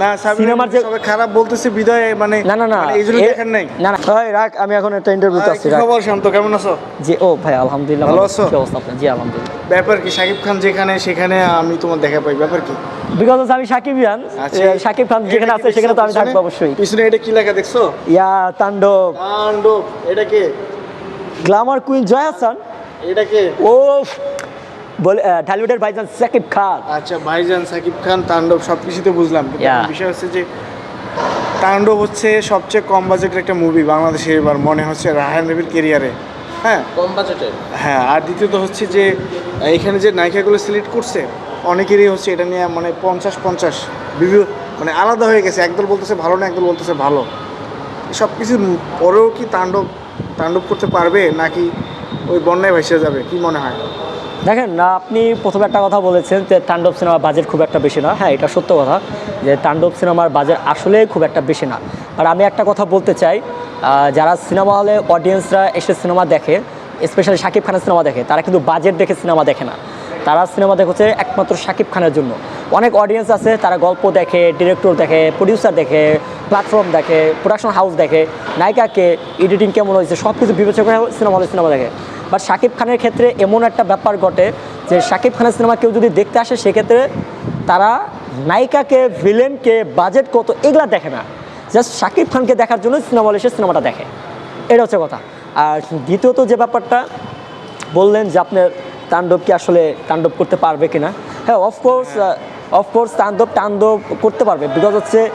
না সিনেমার যে সবাই খারাপ বলতেছে বিদায় মানে না না না মানে এই জন্য দেখেন নাই। না না। ভাই রাখ আমি এখন একটা ইন্টারভিউতে আছি রাখ। খবর শান্ত কেমন আছো? জি ও ভাই আলহামদুলিল্লাহ ভালো ভালো আছো? কি অবস্থা আপনার? জি আলহামদুলিল্লাহ। ব্যাপার কি সাকিব খান যেখানে সেখানে আমি তোমার দেখা পাই ব্যাপার কি? বিকজ আমি সাকিব সাকিব খান যেখানে আছে সেখানে তো আমি থাকব অবশ্যই। পিছনে এটা কি লেখা দেখছ? ইয়া তাণ্ডব। তাণ্ডব এটা কে? Glamour queen Joy Hasan. এটা কে? ও ঢালিউডের ভাইজান সাকিব খান। আচ্ছা ভাইজান সাকিব খান তাণ্ডব সব কিছুতে বুঝলাম বিষয় হচ্ছে যে তাণ্ডব হচ্ছে সবচেয়ে কম বাজেটের একটা মুভি বাংলাদেশে এবার মনে হচ্ছে রাহান রবির কেরিয়ারে হ্যাঁ? কম বাজেটের হ্যাঁ আর দ্বিতীয়ত হচ্ছে যে এখানে যে নায়িকাগুলো সিলেক্ট করছে অনেকেরই হচ্ছে এটা নিয়ে মানে পঞ্চাশ পঞ্চাশ বিভিন্ন মানে আলাদা হয়ে গেছে। একদল বলতেছে ভালো না একদল বলতেছে ভালো। সব কিছুর পরেও কি তাণ্ডব তাণ্ডব করতে পারবে নাকি ওই বন্যায় ভেসে যাবে কি মনে হয়? দেখেন না আপনি প্রথমে একটা কথা বলেছেন যে তাণ্ডব সিনেমার বাজেট খুব একটা বেশি না। হ্যাঁ এটা সত্য কথা যে তাণ্ডব সিনেমার বাজেট আসলে খুব একটা বেশি না। আর আমি একটা কথা বলতে চাই যারা সিনেমা হলে অডিয়েন্সরা এসে সিনেমা দেখে স্পেশালি শাকিব খানের সিনেমা দেখে, তারা কিন্তু বাজেট দেখে সিনেমা দেখে না। তারা সিনেমা দেখছে একমাত্র শাকিব খানের জন্য। অনেক অডিয়েন্স আছে, তারা গল্প দেখে ডিরেক্টর দেখে প্রডিউসার দেখে প্ল্যাটফর্ম দেখে প্রোডাকশন হাউস দেখে, নায়িকাকে এডিটিং কেমন হয়েছে সব কিছু বিবেচনা করে সিনেমা হলে সিনেমা দেখে। বাট শাকিব খানের ক্ষেত্রে এমন একটা ব্যাপার ঘটে যে শাকিব খানের সিনেমা কেউ যদি দেখতে আসে, সেক্ষেত্রে তারা নায়িকাকে ভিলেনকে বাজেট কত, এগুলা দেখে না। জাস্ট শাকিব খানকে দেখার জন্য সিনেমা হলে এসে সিনেমাটা দেখে। এটা হচ্ছে কথা। আর দ্বিতীয়ত যে ব্যাপারটা, বললেন যে আপনার তাণ্ডব কি আসলে তাণ্ডব করতে পারবে কিনা? হ্যাঁ অফকোর্স অফকোর্স তাণ্ডব তাণ্ডব করতে পারবে বিকজ হচ্ছে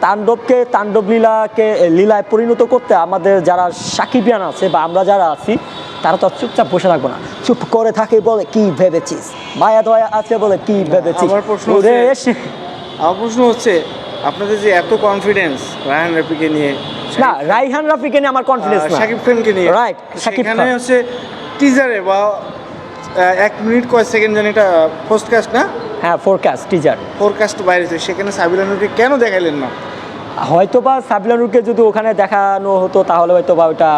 তাণ্ডবকে তাণ্ডব লীলাকে লীলায় পরিণত করতে আমাদের যারা সাকিবিয়ান আছে বা আমরা যারা আছি তারা তো চুপচাপ বসে থাকব না। চুপ করে থাকে বলে কি ভেবেছিস? মায়া দয়া আছে বলে কি ভেবেছিস? আমার প্রশ্ন হচ্ছে- এসে- আমার প্রশ্ন হচ্ছে আপনাদের যে এত কনফিডেন্স রায়ান রাফিকে নিয়ে না রাইহান রাফিকে নিয়ে আমার কনফিডেন্স না। শাকিব খানকে নিয়ে। রাইট সাকিব খান। হচ্ছে টিজারে বা এক মিনিট কয় সেকেন্ড জানি এটা পোস্টকাস্ট না? হ্যাঁ ফোরকাস্ট টিজার ফোরকাস্ট বাইরে সেখানে সাবিলানুকে কেন দেখাইলেন না? হয়তো বা সাবিলানুরকে যদি ওখানে দেখানো হতো তাহলে হয়তো বা ওটা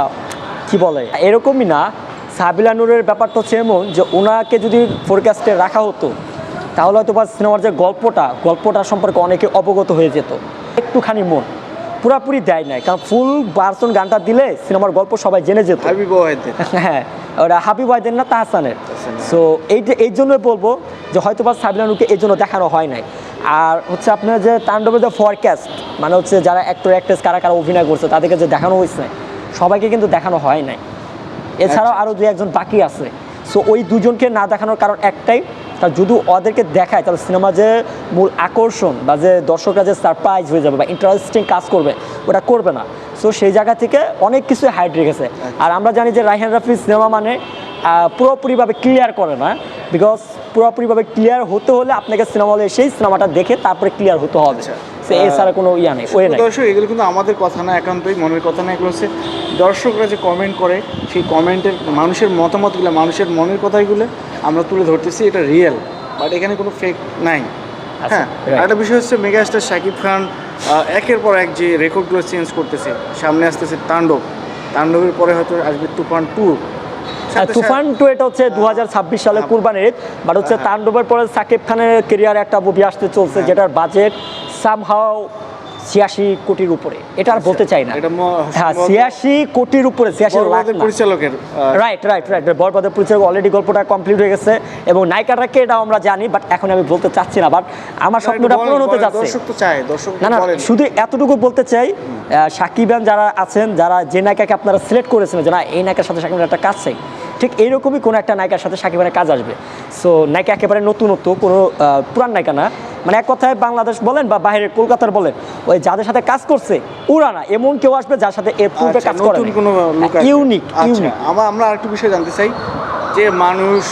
কী বলে? এরকমই না। সাবিলানুরের ব্যাপারটা হচ্ছে এমন যে ওনাকে যদি ফোরকাস্টে রাখা হতো তাহলে হয়তো বা সিনেমার যে গল্পটা গল্পটা সম্পর্কে অনেকে অবগত হয়ে যেত। একটুখানি মন। পুরাপুরি দেয় নাই কারণ ফুল বার্সন গানটা দিলে সিনেমার গল্প সবাই জেনে যেত। হ্যাঁ ওরা হাবিব ওয়াইদের না তাহসানের। সো এই এই জন্যই বলব যে হয়তো বা সাবিলানুকে এই জন্য দেখানো হয় নাই। আর হচ্ছে আপনার যে তাণ্ডবের যে ফরকাস্ট মানে হচ্ছে যারা অ্যাক্টর অ্যাক্ট্রেস কারা কারা অভিনয় করছে তাদেরকে যে দেখানো হয়েছে সবাইকে কিন্তু দেখানো হয় নাই। এছাড়াও আরও দু একজন বাকি আছে। সো ওই দুজনকে না দেখানোর কারণ একটাই তা যদি ওদেরকে দেখায় তাহলে সিনেমা যে মূল আকর্ষণ বা যে দর্শকরা যে সারপ্রাইজ হয়ে যাবে বা ইন্টারেস্টিং কাজ করবে ওটা করবে না। সো সেই জায়গা থেকে অনেক কিছু হাইড রেখেছে। আর আমরা জানি যে রাইহান রাফি সিনেমা মানে পুরোপুরিভাবে ক্লিয়ার করে না বিকজ পুরোপুরিভাবে ক্লিয়ার হতে হলে আপনাকে সিনেমা হলে সেই সিনেমাটা দেখে তারপরে ক্লিয়ার হতে হবে। আচ্ছা। এছাড়া কোনো ইয়া নেই ওয়ে নেই। দর্শক এগুলো কিন্তু আমাদের কথা না একান্তই মনের কথা না এগুলো হচ্ছে দর্শকরা যে কমেন্ট করে সেই কমেন্টের মানুষের মতামতগুলো মানুষের মনের কথাগুলো আমরা তুলে ধরতেছি এটা রিয়েল বাট এখানে কোনো ফেক নাই। আচ্ছা, হ্যাঁ একটা বিষয় হচ্ছে মেগাস্টার শাকিব খান একের পর এক যে রেকর্ডগুলো চেঞ্জ করতেছে সামনে আসতেছে তাণ্ডব। তাণ্ডবের পরে হয়তো আসবে তুফান টু। তুফান টু এটা হচ্ছে দু সালে কুরবানির ঈদ। বাট হচ্ছে হ্যাঁ। তাণ্ডবের পরে সাকিব খানের কেরিয়ার একটা মুভি আসতে চলছে যেটার বাজেট সামহাও ছিয়াশি কোটির উপরে। এটা আর বলতে চাই না। আচ্ছা, এটা হ্যাঁ ছিয়াশি কোটির উপরে ছিয়াশি লাখ পরিচালকের রাইট রাইট রাইট বরবাদের পরিচয় অলরেডি গল্পটা কমপ্লিট হয়ে গেছে এবং নায়িকাটাকে এটাও আমরা জানি বাট এখন আমি বলতে চাচ্ছি না। বাট আমার স্বপ্নটা পূরণ হতে যাচ্ছে। না না শুধু এতটুকু বলতে চাই সাকিবান যারা আছেন যারা যে নায়িকাকে আপনারা সিলেক্ট করেছেন যে না এই নায়িকার সাথে সাকিবের একটা কাজ চাই ঠিক এইরকমই কোনো একটা নায়িকার সাথে সাকিবের কাজ আসবে। সো নায়িকা একেবারে নতুনত্ব কোনো পুরান নায়িকা না। মানে এক কথায় বাংলাদেশ বলেন বা বাইরের কলকাতার বলেন ওই যাদের সাথে কাজ করছে ওরা না এমন কেউ আসবে যার সাথে এর পূর্বে আচ্ছা, কাজ করে ইউনিক ইউনিক আমরা আমরা আরেকটু বিষয় জানতে চাই যে মানুষ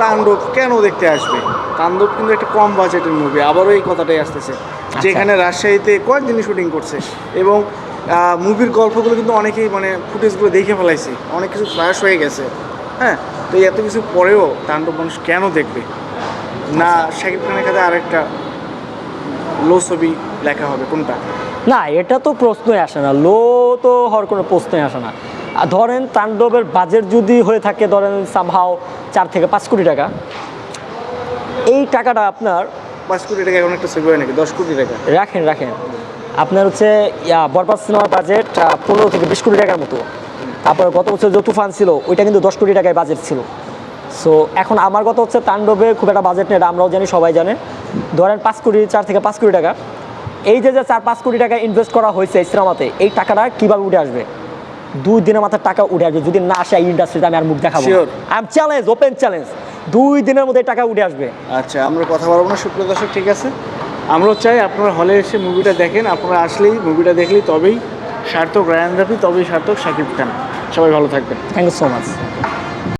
তাণ্ডব কেন দেখতে আসবে? তাণ্ডব কিন্তু একটা কম বাজেটের মুভি আবারও এই কথাটাই আসতেছে। আচ্ছা। যেখানে রাজশাহীতে কয়েকদিনই শুটিং করছে এবং মুভির গল্পগুলো কিন্তু অনেকেই মানে ফুটেজগুলো দেখে ফেলাইছে। অনেক কিছু ফ্ল্যাশ হয়ে গেছে। হ্যাঁ তো এত কিছু পরেও তাণ্ডব মানুষ কেন দেখবে? না আচ্ছা। শাকিব খানের কাছে আরেকটা লো ছবি লেখা হবে কোনটা? না এটা তো প্রশ্নই আসে না। লো তো হওয়ার কোনো প্রশ্নই আসে না। আর ধরেন তাণ্ডবের বাজেট যদি হয়ে থাকে ধরেন সামহাও চার থেকে পাঁচ কোটি টাকা এই টাকাটা আপনার পাঁচ কোটি টাকা এখন একটা সেভ হয় নাকি? দশ কোটি টাকা? রাখেন রাখেন। আপনার হচ্ছে বরবাদ সিনেমার বাজেট পনেরো থেকে বিশ কোটি টাকার মতো। তারপরে গত বছর যে তুফান ছিল ওইটা কিন্তু দশ কোটি টাকায় বাজেট ছিল। সো এখন আমার কথা হচ্ছে তাণ্ডবে খুব একটা বাজেট নেই এটা আমরাও জানি সবাই জানে। ধরেন পাঁচ কোটি চার থেকে পাঁচ কোটি টাকা। এই যে যে চার পাঁচ কোটি টাকা ইনভেস্ট করা হয়েছে এই সিনেমাতে এই টাকাটা কীভাবে উঠে আসবে? দুই দিনের মাথায় টাকা উঠে আসবে যদি না আসে এই ইন্ডাস্ট্রিতে আমি আর মুখ দেখাবো. I am challenge open challenge দুই দিনের মধ্যে টাকা উঠে আসবে। আচ্ছা আমরা কথা বলব না সুপ্রিয় দর্শক ঠিক আছে? আমরাও চাই আপনারা হলে এসে মুভিটা দেখেন, আপনারা আসলেই মুভিটা দেখলেই তবেই সার্থক রায়ান রাফি, তবেই সার্থক শাকিব খান। সবাই ভালো থাকবেন। Thank you so much